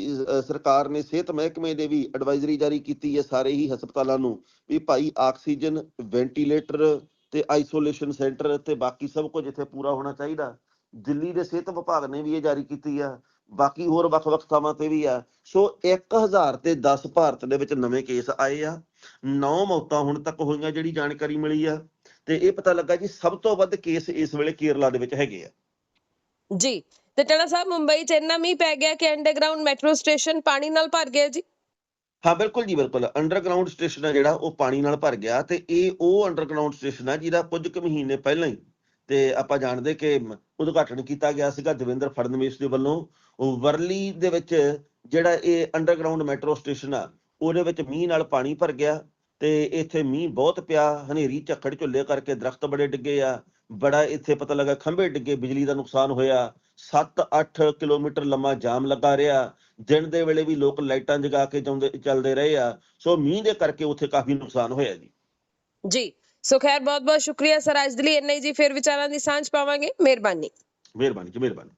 Speaker 2: ਸਰਕਾਰ ਨੇ ਸਿਹਤ ਮਹਿਕਮੇ ਦੇ ਵੀ ਐਡਵਾਈਜ਼ਰੀ ਜਾਰੀ ਕੀਤੀ ਹੈ ਸਾਰੇ ਹੀ ਹਸਪਤਾਲਾਂ ਨੂੰ, ਵੀ ਭਾਈ ਆਕਸੀਜਨ ਵੈਂਟੀਲੇਟਰ ਤੇ ਆਈਸੋਲੇਸ਼ਨ ਸੈਂਟਰ ਤੇ ਬਾਕੀ ਸਭ ਕੁਝ ਇੱਥੇ ਪੂਰਾ ਹੋਣਾ ਚਾਹੀਦਾ। ਦਿੱਲੀ ਦੇ ਸਿਹਤ ਵਿਭਾਗ ਨੇ ਵੀ ਇਹ ਜਾਰੀ ਕੀਤੀ ਆ, ਬਾਕੀ ਹੋਰ ਵੱਖ-ਵੱਖ ਥਾਵਾਂ ਤੇ ਵੀ ਆ। ਸੋ 1000 ਤੇ 10 ਭਾਰਤ ਦੇ ਵਿੱਚ ਨਵੇਂ ਕੇਸ ਆਏ ਆ। 9 ਮੌਤਾਂ ਹੁਣ ਤੱਕ ਹੋਈਆਂ ਜਿਹੜੀ ਜਾਣਕਾਰੀ ਮਿਲੀ ਆ, ਤੇ ਇਹ ਪਤਾ ਲੱਗਾ ਜੀ ਸਭ ਤੋਂ ਵੱਧ ਕੇਸ ਇਸ ਵੇਲੇ ਕੇਰਲਾ ਦੇ ਵਿੱਚ ਹੈਗੇ ਆ।
Speaker 1: ਜੀ ਤੇ ਸਾਹਿਬ, ਮੁੰਬਈ 'ਚ ਇੰਨਾ ਮੀਂਹ ਪੈ ਗਿਆ ਕਿ ਅੰਡਰਗਰਾਉਂਡ ਮੈਟਰੋ ਸਟੇਸ਼ਨ ਪਾਣੀ ਨਾਲ ਭਰ ਗਿਆ ਜੀ?
Speaker 2: ਹਾਂ, ਬਿਲਕੁਲ ਜੀ, ਬਿਲਕੁਲ। ਅੰਡਰਗਰਾਉਂਡ ਸਟੇਸ਼ਨ ਆ ਜਿਹੜਾ, ਉਹ ਪਾਣੀ ਨਾਲ ਭਰ ਗਿਆ ਤੇ ਇਹ ਉਹ ਅੰਡਰਗਰਾਉਂਡ ਸਟੇਸ਼ਨ ਆ ਜਿਹਦਾ ਕੁਝ ਕੁ ਮਹੀਨੇ ਪਹਿਲਾਂ ਹੀ ਤੇ ਆਪਾਂ ਜਾਣਦੇ ਕਿ ਉਦਘਾਟਨ ਕੀਤਾ ਗਿਆ ਸੀਗਾ ਦੇਵੇਂਦਰ ਫੜਨਵੀਸ ਦੇ ਵੱਲੋਂ। ਵਰਲੀ ਦੇ ਵਿੱਚ ਜਿਹੜਾ ਇਹ ਅੰਡਰਗਰਾਉਂਡ ਮੈਟਰੋ ਸਟੇਸ਼ਨ ਆ, ਉਹਦੇ ਵਿੱਚ ਮੀਂਹ ਨਾਲ ਪਾਣੀ ਭਰ ਗਿਆ ਤੇ ਇੱਥੇ ਮੀਂਹ ਬਹੁਤ ਪਿਆ। ਹਨੇਰੀ, ਝੱਖੜ, ਝੁੱਲੇ ਕਰਕੇ ਦਰਖਤ ਬੜੇ ਡਿੱਗੇ ਆ। ਬੜਾ ਇੱਥੇ ਪਤਾ ਲੱਗਾ ਖੰਭੇ ਡਿੱਗੇ, ਬਿਜਲੀ ਦਾ ਨੁਕਸਾਨ ਹੋਇਆ। 7-8 ਕਿਲੋਮੀਟਰ ਲੰਮਾ ਜਾਮ ਲੱਗਾ ਰਿਹਾ। ਦਿਨ ਦੇ ਵੇਲੇ ਵੀ ਲੋਕ ਲਾਈਟਾਂ ਜਗਾ ਕੇ ਜਾਂਦੇ ਚੱਲਦੇ ਰਹੇ ਆ। ਸੋ ਮੀਂਹ ਦੇ ਕਰਕੇ ਉੱਥੇ ਕਾਫੀ ਨੁਕਸਾਨ ਹੋਇਆ ਜੀ।
Speaker 1: ਜੀ ਸੋ ਖੈਰ ਬਹੁਤ ਬਹੁਤ ਸ਼ੁਕਰੀਆ ਸਰ। ਅੱਜ ਦੇ ਲਈ ਇੰਨਾ ਹੀ ਜੀ। ਫਿਰ ਵਿਚਾਰਾਂ ਦੀ ਸਾਂਝ ਪਾਵਾਂਗੇ। ਮਿਹਰਬਾਨੀ।
Speaker 2: ਮਿਹਰਬਾਨੀ ਜੀ ਮਿਹਰਬਾਨੀ।